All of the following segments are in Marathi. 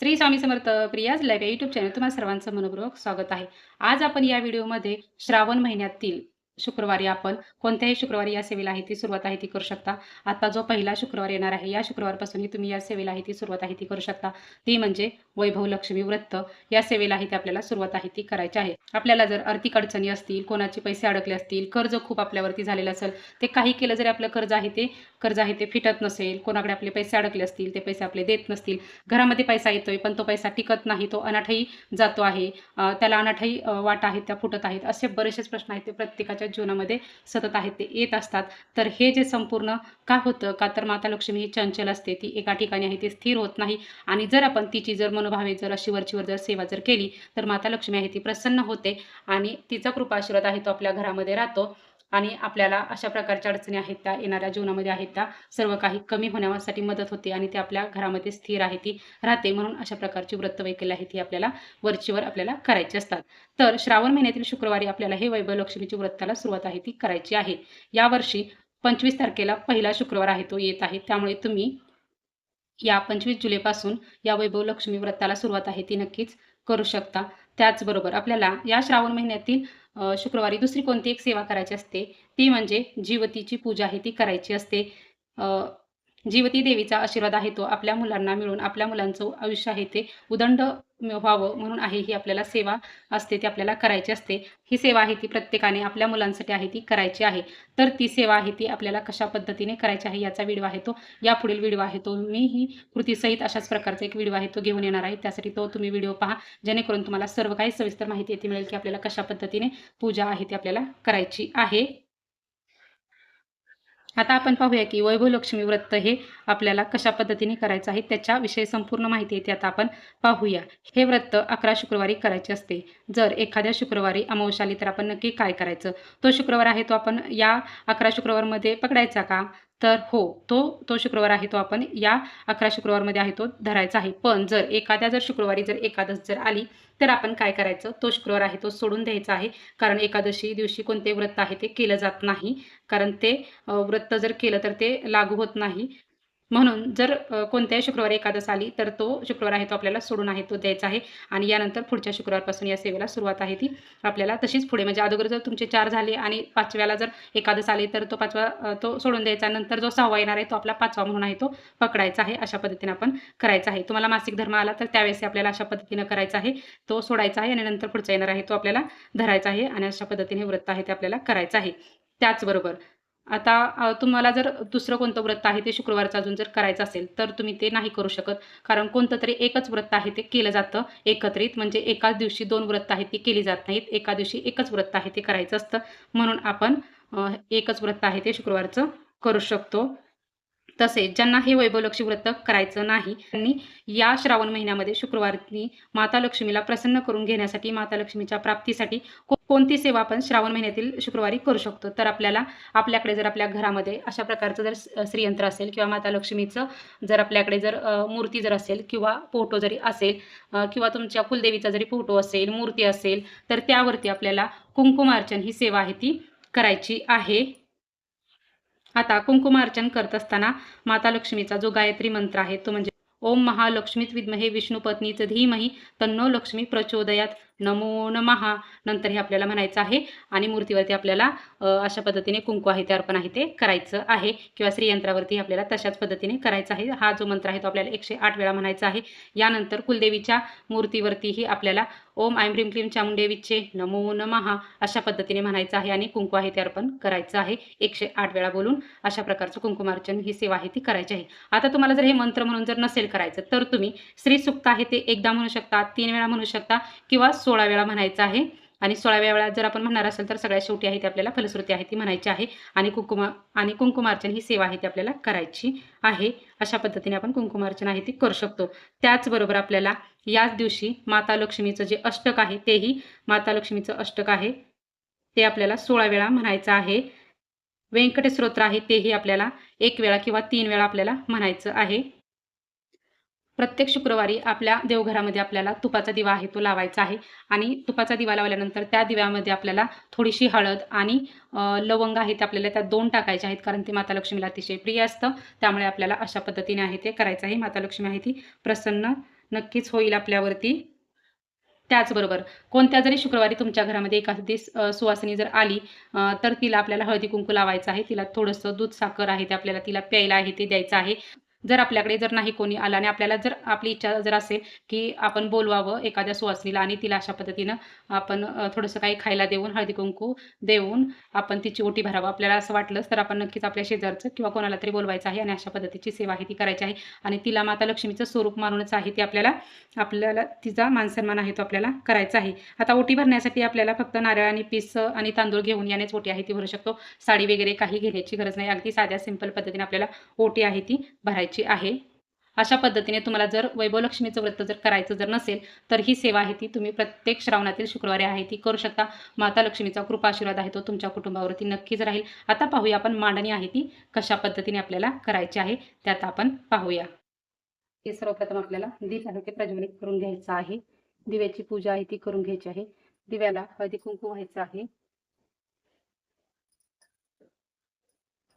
श्री स्वामी समर्थ प्रियाज लाईव्ह या युट्यूब चॅनल तुम्हाला सर्वांचं मनपूर्वक स्वागत आहे. आज आपण या व्हिडिओमध्ये श्रावण महिन्यातील शुक्रवारी आपण कोणत्याही शुक्रवारी या सेवेला आहे ती सुरुवात आहे ती करू शकता. आता जो पहिला शुक्रवार येणार आहे या शुक्रवारपासूनही तुम्ही या सेवेला आहे ती सुरुवात आहे ती करू शकता. ती म्हणजे वैभव लक्ष्मी व्रत. या सेवेला आहे ती आपल्याला सुरुवात आहे ती करायची आहे. आपल्याला जर आर्थिक अडचणी असतील कोणाचे पैसे अडकले असतील कर्ज खूप आपल्यावरती झालेलं असेल ते काही केलं जरी आपलं कर्ज आहे ते कर्ज आहे ते फिटत नसेल कोणाकडे आपले पैसे अडकले असतील ते पैसे आपले देत नसतील घरामध्ये पैसा येतोय पण तो पैसा टिकत नाही तो अनाठही जातो आहे त्याला अनाठही वाट आहेत त्या फुटत आहेत असे बरेचसेच प्रश्न आहेत ते प्रत्येकाच्या जीवनामध्ये सतत आहेत ते येत असतात. तर हे जे संपूर्ण का होतं? का तर माता लक्ष्मी ही चंचल असते ती एका ठिकाणी आहे ती स्थिर होत नाही. आणि जर आपण तिची जर मनोभावे जर अशी वरचीवर जर सेवा जर केली तर माता लक्ष्मी आहे ती प्रसन्न होते. आणि तिचा कृपाशीर्वाद आहे तो आपल्या घरामध्ये राहतो. आणि आपल्याला अशा प्रकारच्या अडचणी आहेत त्या येणाऱ्या जीवनामध्ये आहेत त्या सर्व काही कमी होण्यासाठी मदत होते आणि ते आपल्या घरामध्ये स्थिर आहे ती राहते म्हणून अशा प्रकारची व्रत वैकल्य आहे ती आपल्याला वरचीवर आपल्याला करायची असतात. तर श्रावण महिन्यातील शुक्रवारी आपल्याला हे वैभव लक्ष्मीची व्रताला सुरुवात आहे ती करायची आहे. यावर्षी पंचवीस तारखेला पहिला शुक्रवार आहे तो येत आहे. त्यामुळे तुम्ही या पंचवीस जुलैपासून या वैभव लक्ष्मी व्रताला सुरुवात आहे ती नक्कीच करू शकता. त्याचबरोबर आपल्याला या श्रावण महिन्यातील शुक्रवारी दुसरी कोणती एक सेवा करायची असते ती म्हणजे जीवतीची पूजा आहे ती करायची असते. जीवती देवीचा आशीर्वाद आहे तो आपल्या मुलांना मिळून आपल्या मुलांचं आयुष्य आहे ते उदंड व्हावं म्हणून आहे ही आपल्याला सेवा असते ती आपल्याला करायची असते. ही सेवा आहे ती प्रत्येकाने आपल्या मुलांसाठी आहे ती करायची आहे. तर ती सेवा आहे ती आपल्याला कशा पद्धतीने करायची आहे याचा व्हिडिओ आहे तो यापुढील व्हिडिओ आहे तो. मी ही कृतीसहित अशाच प्रकारचा एक व्हिडिओ आहे तो घेऊन येणार आहे. त्यासाठी तो तुम्ही व्हिडिओ पहा जेणेकरून तुम्हाला सर्व काही सविस्तर माहिती येते मिळेल की आपल्याला कशा पद्धतीने पूजा आहे ती आपल्याला करायची आहे. आता आपण पाहूया की वैभव लक्ष्मी व्रत हे आपल्याला कशा पद्धतीने करायचं आहे त्याच्याविषयी संपूर्ण माहिती येते आता आपण पाहूया. हे व्रत अकरा शुक्रवारी करायचे असते. जर एखाद्या शुक्रवारी अमावस्या आली तर आपण नक्की काय करायचं? तो शुक्रवार आहे तो आपण या अकरा शुक्रवारमध्ये पकडायचा का? तर हो तो तो शुक्रवार आहे तो आपण या अकरा शुक्रवारमध्ये आहे तो धरायचा आहे. पण जर एखाद्या जर शुक्रवारी जर एकादश जर आली तर आपण काय करायचं? तो शुक्रवार आहे तो सोडून द्यायचा आहे. कारण एकादशी दिवशी कोणते व्रत आहे ते केलं जात नाही. कारण ते व्रत जर केलं तर ते लागू होत नाही. म्हणून जर कोणत्याही शुक्रवारी एकादश आली तर तो शुक्रवार आहे तो आपल्याला सोडून आहे तो द्यायचा आहे. आणि यानंतर पुढच्या शुक्रवारपासून या सेवेला सुरुवात आहे ती. आपल्याला तशीच पुढे म्हणजे अगोदर जर तुमचे चार झाले आणि पाचव्याला जर एकादश आले तर तो पाचवा तो सोडून द्यायचा. नंतर जो सहावा येणार आहे तो आपला पाचवा म्हणून आहे तो पकडायचा आहे अशा पद्धतीने आपण करायचा आहे. तुम्हाला मासिक धर्म आला तर त्यावेळेस आपल्याला अशा पद्धतीनं करायचा आहे. तो सोडायचा आहे आणि नंतर पुढचा येणार आहे तो आपल्याला धरायचा आहे. आणि अशा पद्धतीने व्रत आहे ते आपल्याला करायचं आहे. त्याचबरोबर आता तुम्हाला जर दुसरं कोणतं व्रत आहे ते शुक्रवारचं अजून जर करायचं असेल तर तुम्ही ते नाही करू शकत. कारण कोणतं तरी एकच व्रत आहे ते केलं जातं एकत्रित. म्हणजे एकाच दिवशी दोन व्रत आहेत ती केली जात नाहीत. एका दिवशी एकच व्रत आहे ते करायचं असतं. म्हणून आपण एकच व्रत आहे ते शुक्रवारचं करू शकतो. तसेच ज्यांना हे वैभवलक्ष्मी व्रत करायचं नाही त्यांनी या श्रावण महिन्यामध्ये शुक्रवारी माता लक्ष्मीला प्रसन्न करून घेण्यासाठी माता लक्ष्मीच्या प्राप्तीसाठी कोणती सेवा आपण श्रावण महिन्यातील शुक्रवारी करू शकतो? तर आपल्याला आपल्याकडे जर आपल्या घरामध्ये अशा प्रकारचं जर श्रीयंत्र असेल किंवा माता लक्ष्मीचं जर आपल्याकडे जर मूर्ती जर असेल किंवा फोटो जरी असेल किंवा तुमच्या कुलदेवीचा जरी फोटो असेल मूर्ती असेल तर त्यावरती आपल्याला कुंकुमार्चन ही सेवा आहे ती करायची आहे. आता कुंकुमार्चन करत असताना माता लक्ष्मीचा जो गायत्री मंत्र आहे तो म्हणजे ओम महालक्ष्मीत विद्महे विष्णुपत्नीच धीमही तन्नो लक्ष्मी प्रचोदयात. नमो नमहा नंतर हे आपल्याला म्हणायचं आहे. आणि मूर्तीवरती आपल्याला अशा पद्धतीने कुंकू आहे ते अर्पण आहे ते करायचं आहे. किंवा श्रीयंत्रावरती आपल्याला तशाच पद्धतीने करायचं आहे. हा जो मंत्र आहे तो आपल्याला एकशे आठ वेळा म्हणायचा आहे. यानंतर कुलदेवीच्या मूर्तीवरतीही आपल्याला ओम आयम ह्रीं क्लीम चामुंडेवीचे नमो नमहा अशा पद्धतीने म्हणायचं आहे आणि कुंकू आहे ते अर्पण करायचं आहे. एकशे आठ वेळा बोलून अशा प्रकारचं कुंकुमार्चन ही सेवा आहे ती करायची आहे. आता तुम्हाला जर हे मंत्र म्हणून जर नसेल करायचं तर तुम्ही श्री सुक्त आहे ते एकदा म्हणू शकता तीन वेळा म्हणू शकता किंवा सोळा वेळा म्हणायचं आहे. आणि सोळाव्या वेळा जर आपण म्हणणार असेल तर सगळ्यात शेवटी आहे ती आपल्याला फलश्रुती आहे ती म्हणायची आहे. आणि कुंकुमा आणि कुंकुमार्चन ही सेवा आहे ती आपल्याला करायची आहे. अशा पद्धतीने आपण कुंकुमार्चन आहे ती करू शकतो. त्याचबरोबर आपल्याला याच दिवशी माता लक्ष्मीचं जे अष्टक आहे तेही माता लक्ष्मीचं अष्टक आहे. ते आपल्याला सोळा वेळा म्हणायचं आहे. व्यंकटेस्त्रोत्र आहे तेही आपल्याला एक वेळा किंवा तीन वेळा आपल्याला म्हणायचं आहे. प्रत्येक शुक्रवारी आपल्या देवघरामध्ये आपल्याला तुपाचा दिवा आहे तो लावायचा आहे. आणि तुपाचा दिवा लावल्यानंतर त्या दिव्यामध्ये आपल्याला थोडीशी हळद आणि लवंग आहे ते आपल्याला त्यात दोन टाकायचे आहेत कारण ते माता लक्ष्मीला अतिशय प्रिय असतं. त्यामुळे आपल्याला अशा पद्धतीने आहे ते करायचं आहे. माता लक्ष्मी आहे ती प्रसन्न नक्कीच होईल आपल्यावरती. त्याचबरोबर कोणत्या जरी शुक्रवारी तुमच्या घरामध्ये एखादी सुवासिनी जर आली तर तिला आपल्याला हळदी कुंकू लावायचं आहे. तिला थोडंसं दूध साखर आहे ते आपल्याला तिला प्यायला आहे ते द्यायचं आहे. जर आपल्याकडे जर नाही कोणी आलं आणि आपल्याला जर आपली इच्छा जर असेल की आपण बोलवावं एखाद्या सुवासनीला आणि तिला अशा पद्धतीनं आपण थोडंसं काही खायला देऊन हळदी कुंकू देऊन आपण तिची ओटी भरावं. आपल्याला असं वाटलंच तर आपण नक्कीच आपल्या शेजारचं किंवा कोणाला तरी बोलवायचं आहे आणि अशा पद्धतीची सेवा आहे ती करायची आहे. आणि तिला माता लक्ष्मीचं स्वरूप मानूनच आहे ती आपल्याला आपल्याला तिचा मानसन्मान आहे तो आपल्याला करायचा आहे. आता ओटी भरण्यासाठी आपल्याला फक्त नारळ आणि पीस आणि तांदूळ घेऊन यानेच ओटी आहे ती भरू शकतो. साडी वगैरे काही घेण्याची गरज नाही. अगदी साध्या सिंपल पद्धतीने आपल्याला ओटी आहे ती भरायची. आहे. अशा पद्धतीने तुम्हाला जर वैभवलक्ष्मीचं व्रत जर करायचं जर नसेल तर ही सेवा आहे ती तुम्ही प्रत्येक श्रावणातील शुक्रवारी आहे ती करू शकता. माता लक्ष्मीचा कृपा आशीर्वाद आहे तो तुमच्या कुटुंबावरती नक्कीच राहील. आता पाहूया आपण मांडणी आहे ती कशा पद्धतीने आपल्याला करायची आहे त्यात आपण पाहूया. हे सर्वप्रथम आपल्याला दीप आहे ते प्रज्वलित करून घ्यायचं आहे. दिव्याची पूजा आहे ती करून घ्यायची आहे. दिव्याला हळदी कुंकू व्हायचं आहे.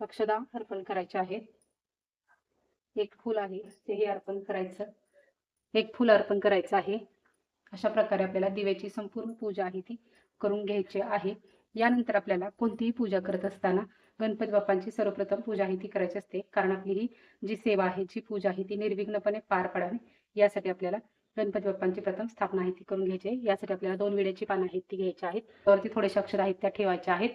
अक्षदा अर्पण करायचे आहे एक फूल आहे तेही अर्पण करायचं. एक फूल अर्पण करायचं आहे. अशा प्रकारे आपल्याला दिव्याची संपूर्ण पूजा आहे ती करून घ्यायची आहे. यानंतर आपल्याला कोणतीही पूजा करत असताना गणपती बाप्पांची सर्वप्रथम पूजा आहे ती करायची असते. कारण आपली ही जी सेवा आहे जी पूजा आहे ती निर्विघ्नपणे पार पडावी. यासाठी आपल्याला गणपती बाप्पांची प्रथम स्थापना आहे ती करून घ्यायची आहे. यासाठी आपल्याला दोन विड्याची पानं आहेत ती घ्यायची आहेत. त्यावरती थोडेसे अक्षर आहेत त्या ठेवायच्या आहेत.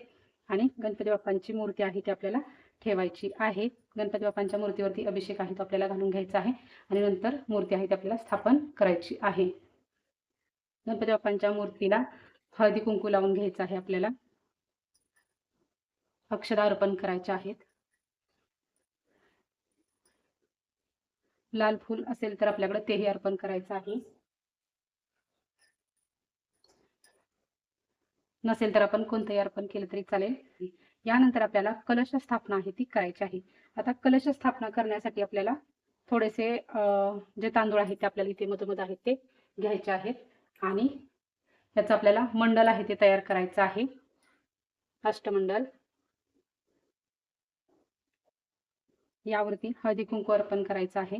आणि गणपती बाप्पांची मूर्ती आहे ती आपल्याला ठेवायची आहे. गणपती बाप्पांच्या मूर्तीवरती अभिषेक आहे तो आपल्याला घालून घ्यायचा आहे आणि नंतर मूर्ती आहे ती आपल्याला स्थापन करायची आहे. गणपती बाप्पांच्या मूर्तीला हळदी कुंकू लावून घ्यायचं आहे आपल्याला. अक्षदा अर्पण करायच्या आहेत. लाल फूल असेल तर आपल्याकडे तेही अर्पण करायचं आहे. नसेल तर आपण कोणतंही अर्पण केलं तरी चालेल. यानंतर आपल्याला कलश स्थापना आहे ती करायची आहे. आता कलश स्थापना करण्यासाठी आपल्याला थोडेसे जे तांदूळ आहेत ते आपल्याला इथे मधोमध आहेत ते घ्यायचे आहेत. आणि याचं आपल्याला मंडल आहे ते तयार करायचं आहे. अष्टमंडल. यावरती हळदी कुंकू अर्पण करायचं आहे.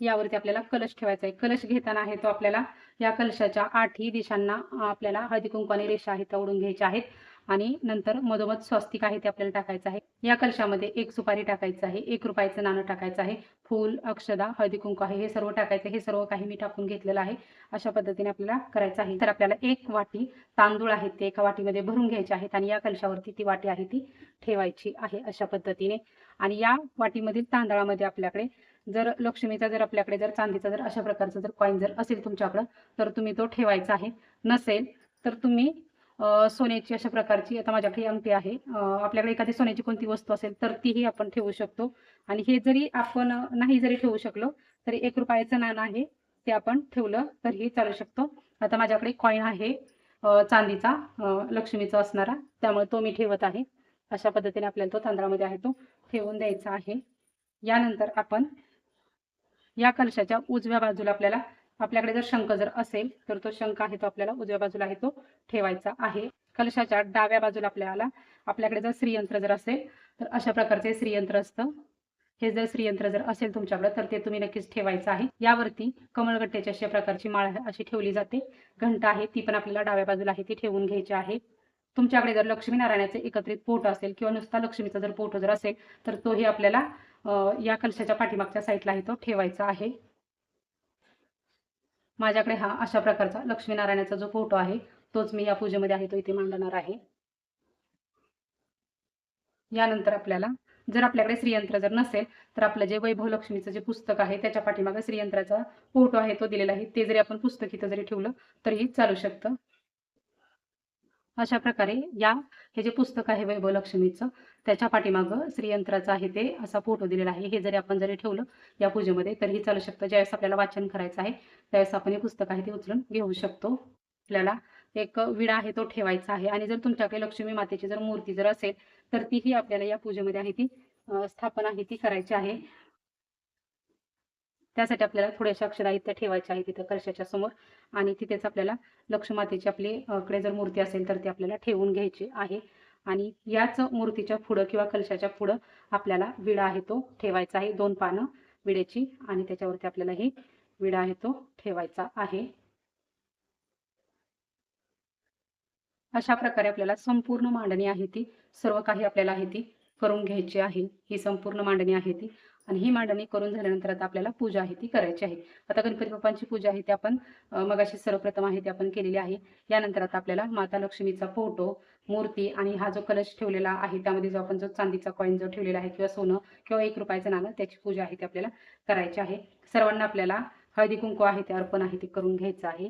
यावरती आपल्याला कलश ठेवायचा आहे कलश घेताना आहे तो आपल्याला या कलशाच्या आठही दिशांना आपल्याला हळदी कुंकवाने रेषा आहेत त्या ओढून घ्यायच्या आहेत. आणि नंतर मधोमध स्वस्तिक आहे ते आपल्याला टाकायचं आहे. या कलशामध्ये एक सुपारी टाकायचं आहे एक रुपयाचं नाणं टाकायचं आहे. फूल अक्षदा हळदी कुंकू आहे हे सर्व टाकायचं हे सर्व काही मी टाकून घेतलेलं आहे. अशा पद्धतीने आपल्याला करायचं आहे. तर आपल्याला एक वाटी तांदूळ आहेत ते एका वाटीमध्ये भरून घ्यायचे आहेत आणि या कलशावरती ती वाटी आहे ती ठेवायची आहे अशा पद्धतीने. आणि या वाटीमधील तांदळामध्ये आपल्याकडे जर लक्ष्मीचा जर आपल्याकडे जर चांदीचा जर अशा प्रकारचा जर कॉईन जर असेल तुमच्याकडं तर तुम्ही तो ठेवायचा आहे. नसेल तर तुम्ही सोन्याची अशा प्रकारची आता माझ्याकडे अंगठी आहे आपल्याकडे एखादी सोन्याची कोणती वस्तू असेल तर तीही आपण ठेवू शकतो. आणि हे जरी आपण नाही जरी ठेवू शकलो तरी एक रुपयाचं नाणं आहे ते आपण ठेवलं तरीही चालू शकतो. आता माझ्याकडे कॉईन आहे चांदीचा लक्ष्मीचा असणारा त्यामुळे तो मी ठेवत आहे. अशा पद्धतीने आपल्याला तो तांदळामध्ये आहे तो ठेवून द्यायचा आहे. यानंतर आपण या कलशाच्या उजव्या बाजूला आपल्याला आपल्याकडे जर शंख जर असेल तर तो शंख आहे तो आपल्याला उजव्या बाजूला आहे तो ठेवायचा आहे. कलशाच्या डाव्या बाजूला आपल्याला आपल्याकडे जर श्रीयंत्र जर असेल तर अशा प्रकारचे श्रीयंत्र असतं. हे जर श्रीयंत्र जर असेल तुमच्याकडे तर ते तुम्ही नक्कीच ठेवायचं आहे. यावरती कमळगट्ट्याची अशा प्रकारची माळ आहे, अशी ठेवली जाते. घंटा आहे ती पण आपल्याला डाव्या बाजूला आहे ती ठेवून घ्यायची आहे. तुमच्याकडे जर लक्ष्मीनारायणाचे एकत्रित पोट असेल किंवा नुसता लक्ष्मीचा जर पोट जर असेल तर तोही आपल्याला या कलशाच्या पाठीमागच्या साईडला आहे तो ठेवायचा आहे. माझ्याकडे हा अशा प्रकारचा लक्ष्मीनारायणाचा जो फोटो आहे तोच मी या पूजेमध्ये आहे तो इथे मांडणार आहे. यानंतर आपल्याला जर आपल्याकडे श्रीयंत्र जर नसेल तर आपलं जे वैभव लक्ष्मीचं जे पुस्तक आहे त्याच्या पाठीमागे श्रीयंत्राचा फोटो आहे तो दिलेला आहे. ते जरी आपण पुस्तक इथं जरी ठेवलं तरीही चालू शकतं. अशा प्रकारे या हे जे पुस्तक आहे वैभव लक्ष्मीचं त्याच्या पाठीमागं श्रीयंत्राचं आहे ते असा फोटो दिलेला आहे. हे जरी आपण जरी ठेवलं या पूजेमध्ये तरीही चालू शकतं. ज्यावेळेस आपल्याला वाचन करायचं आहे त्यावेळेस आपण हे पुस्तक आहे ते उचलून घेऊ शकतो. आपल्याला एक विडा आहे तो ठेवायचा आहे. आणि जर तुमच्याकडे लक्ष्मी मातेची जर मूर्ती जर असेल तर तीही आपल्याला या पूजेमध्ये आहे ती स्थापना आहे ती करायची आहे. त्यासाठी आपल्याला थोड्याशा अक्षरा आहेत ठेवायच्या आहेत तिथं कलशाच्या समोर. आणि तिथेच आपल्याला लक्ष्मातेची आपली कडे जर मूर्ती असेल तर ती आपल्याला ठेवून घ्यायची आहे. आणि याच मूर्तीच्या पुढं किंवा कलशाच्या पुढं आपल्याला विडा आहे तो ठेवायचा आहे. दोन पानं विड्याची आणि त्याच्यावरती आपल्याला ही विडा आहे तो ठेवायचा आहे. अशा प्रकारे आपल्याला संपूर्ण मांडणी आहे ती. सर्व काही आपल्याला आहे ती करून घ्यायची आहे. ही संपूर्ण मांडणी आहे ती. आणि ही मांडणी करून झाल्यानंतर आता आपल्याला पूजा आहे ती करायची आहे. आता गणपती बाप्पांची पूजा आहे ती आपण अ, मगाशी सर्वप्रथम आहे ती आपण केलेली आहे. यानंतर आता आपल्याला माता लक्ष्मीचा फोटो मूर्ती आणि हा जो कलश ठेवलेला आहे त्यामध्ये जो आपण जो चांदीचा कॉईन जो ठेवलेला आहे किंवा सोनं किंवा एक रुपयाचं नाणं त्याची पूजा आहे ती आपल्याला करायची आहे. सर्वांना आपल्याला हळदी कुंकू आहे ते अर्पण आहे ते करून घ्यायचं आहे.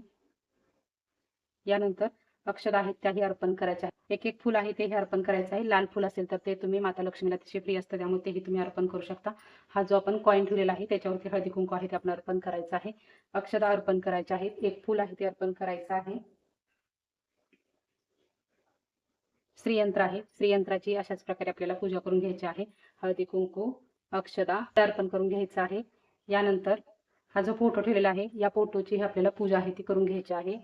यानंतर अक्षर आहेत त्याही अर्पण करायच्या आहे एक एक फुल आहे तेही अर्पण करायचं आहे. लाल फुल असेल तर ते तुम्ही माता लक्ष्मीला अतिशय प्रिय असतं. त्यामुळे तेही तुम्ही अर्पण करू शकता. हा जो आपण कॉईन ठेवलेला आहे त्याच्यावरती हळदी कुंकू आहे ते आपण अर्पण करायचं आहे. अक्षदा अर्पण करायचे आहेत. एक फुल आहे ते अर्पण करायचं आहे. श्रीयंत्र आहे. श्रीयंत्राची अशाच प्रकारे आपल्याला पूजा करून घ्यायची आहे. हळदी कुंकू अक्षदा ते अर्पण करून घ्यायचं आहे. यानंतर हा जो फोटो ठेवलेला आहे या फोटोची आपल्याला पूजा आहे ती करून घ्यायची आहे.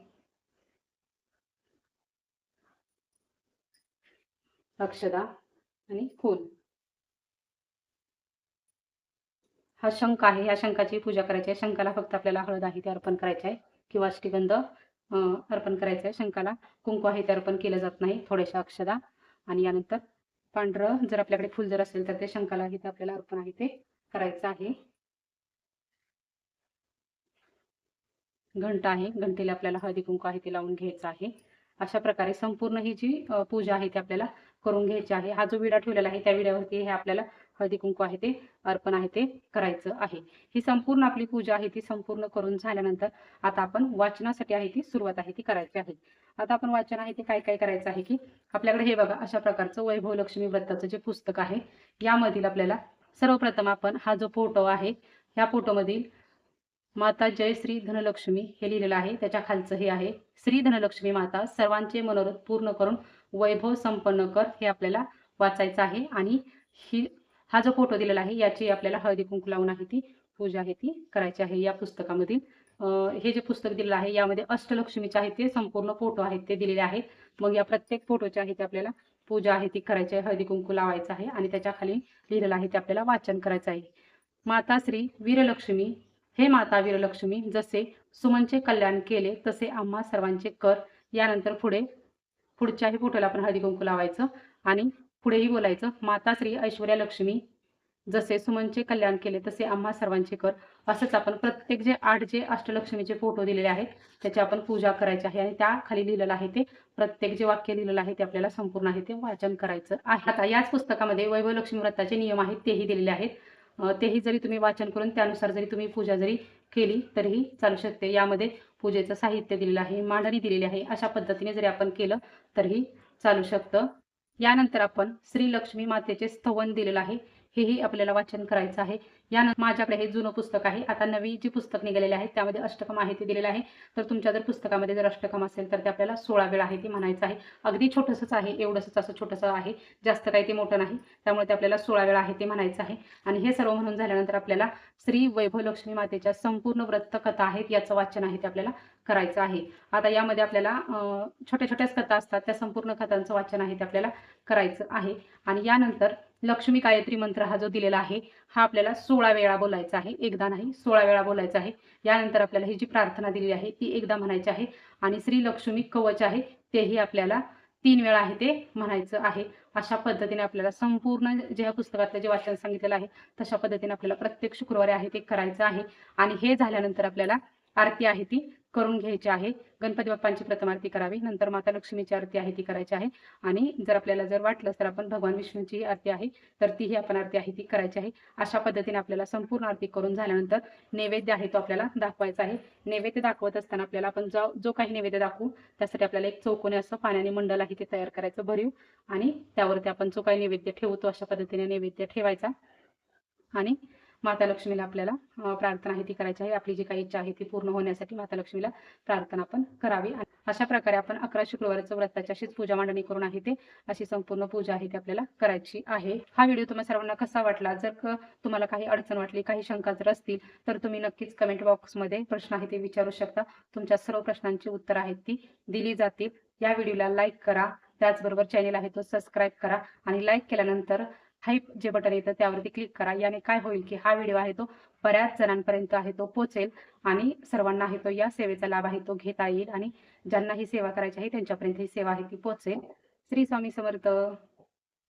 अक्षदा आणि फूल हा शंख आहे या शंखाची पूजा करायची आहे. शंखाला फक्त आपल्याला हळद आहे ते अर्पण करायचे आहे. किंवा अष्टगंध अर्पण करायचं आहे. शंखाला कुंकू आहे ते अर्पण केलं जात नाही. थोड्याशा अक्षदा आणि यानंतर पांढरं जर आपल्याकडे फुल जर असेल तर ते शंखाला आहे ते आपल्याला अर्पण आहे ते करायचं आहे. घंटा आहे घंटेला आपल्याला हळदी कुंकू आहे ते लावून घ्यायचं आहे. अशा प्रकारे संपूर्ण ही जी पूजा आहे ती आपल्याला करून घ्यायचे आहे. हा जो विडा ठेवलेला आहे त्या विड्यावरती हे आपल्याला हळदी कुंकू आहे ते अर्पण आहे ते करायचं आहे. ही संपूर्ण आपली पूजा आहे ती संपूर्ण करून झाल्यानंतर आता आपण वाचनासाठी आहे ती सुरुवात आहे ती करायची आहे. आता आपण वाचन आहे ते काय काय करायचं आहे की आपल्याकडे हे बघा अशा प्रकारचं वैभव लक्ष्मी व्रताचं जे पुस्तक आहे यामधील आपल्याला सर्वप्रथम आपण हा जो फोटो आहे या फोटोमधील माता जय श्री धनलक्ष्मी हे लिहिलेलं आहे. त्याच्या खालचं हे आहे श्री धनलक्ष्मी माता सर्वांचे मनोरथ पूर्ण करून वैभव संपन्न कर हे आपल्याला वाचायचं आहे. आणि ही हा जो फोटो दिलेला आहे याची आपल्याला हळदी कुंकू लावून आहे ती पूजा आहे ती करायची आहे या पुस्तकामधील. हे जे पुस्तक दिलेलं आहे यामध्ये अष्टलक्ष्मीचे आहे ते संपूर्ण फोटो आहेत ते दिलेले आहेत. मग या प्रत्येक फोटोचे आहे ते आपल्याला पूजा आहे ती करायची आहे हळदी कुंकू लावायचं आहे आणि त्याच्याखाली लिहिलेलं आहे ते आपल्याला वाचन करायचं आहे. माता श्री वीरलक्ष्मी हे माता वीरलक्ष्मी जसे सुमनचे कल्याण केले तसे आम्हा सर्वांचे कर. यानंतर पुढे पुढच्याही फोटोला आपण हळदी कुंकू लावायचं आणि पुढेही बोलायचं माता श्री ऐश्वर्या लक्ष्मी जसे सुमनचे कल्याण केले तसे आम्हा सर्वांचे कर. असंच आपण प्रत्येक जे आठ जे अष्टलक्ष्मीचे फोटो दिलेले आहेत त्याची आपण पूजा करायची आहे आणि त्या खाली लिहिलेलं आहे ते प्रत्येक जे वाक्य लिहिलेलं आहे ते आपल्याला संपूर्ण आहे ते वाचन करायचं आहे. आता याच पुस्तकामध्ये वैभव लक्ष्मी व्रताचे नियम आहेत तेही दिलेले आहेत. तेही जरी तुम्ही वाचन करून त्यानुसार जरी तुम्ही पूजा जरी केली तरीही चालू शकते. यामध्ये पूजेचं साहित्य दिलेलं आहे मांडणी दिलेली आहे अशा पद्धतीने जरी आपण केलं तरीही चालू शकतं. यानंतर आपण श्री लक्ष्मी मातेचे स्तवन दिलेलं आहे. हेही आपल्याला वाचन करायचं आहे. यानंतर माझ्याकडे हे जुनं पुस्तक आहे. आता नवी जी पुस्तक निघालेली आहे त्यामध्ये अष्टकम आहे ते दिलेलं आहे. तर तुमच्या जर पुस्तकामध्ये जर अष्टकम असेल तर ते आपल्याला सोळा वेळा आहे ते म्हणायचं आहे. अगदी छोटंसंच आहे एवढंसंच असं छोटंसं आहे. जास्त काही ते मोठं नाही. त्यामुळे ते आपल्याला सोळा वेळा आहे ते म्हणायचं आहे. आणि हे सर्व म्हणून झाल्यानंतर आपल्याला श्री वैभव लक्ष्मी मातेच्या संपूर्ण व्रत कथा आहेत याचं वाचन आहे ते आपल्याला करायचं आहे. आता यामध्ये आपल्याला छोट्या छोट्याच कथा असतात. त्या संपूर्ण कथांचं वाचन आहे ते आपल्याला करायचं आहे. आणि यानंतर लक्ष्मी गायत्री मंत्र हा जो दिलेला आहे हा आपल्याला सोळा वेळा बोलायचा आहे. एकदा नाही सोळा वेळा बोलायचा आहे. यानंतर आपल्याला ही जी प्रार्थना दिलेली आहे ती एकदा म्हणायची आहे. आणि श्री लक्ष्मी कवच आहे तेही आपल्याला तीन वेळा आहे ते म्हणायचं आहे. अशा पद्धतीने आपल्याला संपूर्ण जे ह्या पुस्तकातलं जे वाचन सांगितलेलं आहे तशा पद्धतीने आपल्याला प्रत्येक शुक्रवारी आहे ते करायचं आहे. आणि हे झाल्यानंतर आपल्याला आरती आहे ती करून घ्यायची आहे. गणपती बाप्पांची प्रथम आरती करावी नंतर माता लक्ष्मीची आरती आहे ती करायची आहे. आणि जर आपल्याला जर वाटलं तर आपण भगवान विष्णूची आरती आहे तर तीही आपण आरती आहे ती करायची आहे. अशा पद्धतीने आपल्याला संपूर्ण आरती करून झाल्यानंतर नैवेद्य आहे तो आपल्याला दाखवायचा आहे. नैवेद्य दाखवत असताना आपल्याला आपण जो जो काही नैवेद्य दाखवू त्यासाठी आपल्याला एक चौकोनी असं पाण्याने मंडल आहे ते तयार करायचं भरीव. आणि त्यावरती आपण जो काही नैवेद्य ठेवतो अशा पद्धतीने नैवेद्य ठेवायचा. आणि माता लक्ष्मीला आपल्याला प्रार्थना आहे ती करायची आहे. आपली जी काही इच्छा आहे ती पूर्ण होण्यासाठी माता लक्ष्मीला प्रार्थना आपण करावी. अशा प्रकारे आपण अकरा शुक्रवारचं व्रताची अशीच पूजा मांडणी करून आहे ते अशी संपूर्ण पूजा आहे ती आपल्याला करायची आहे. हा व्हिडिओ तुम्हाला सर्वांना कसा वाटला? जर तुम्हाला काही अडचण वाटली काही शंका जर असतील तर तुम्ही नक्कीच कमेंट बॉक्समध्ये प्रश्न आहे ते विचारू शकता. तुमच्या सर्व प्रश्नांची उत्तर आहेत ती दिली जातील. या व्हिडिओला लाईक करा. त्याचबरोबर चॅनेल आहे तो सबस्क्राईब करा. आणि लाईक केल्यानंतर हाईप जे बटन येतं त्यावरती क्लिक करा. याने काय होईल की हा व्हिडिओ आहे तो बऱ्याच जणांपर्यंत आहे तो पोचेल आणि सर्वांना आहे तो या सेवेचा लाभ आहे तो घेता येईल आणि ज्यांना ही सेवा करायची आहे त्यांच्यापर्यंत ही सेवा आहे ती पोचेल श्री स्वामी समर्थ.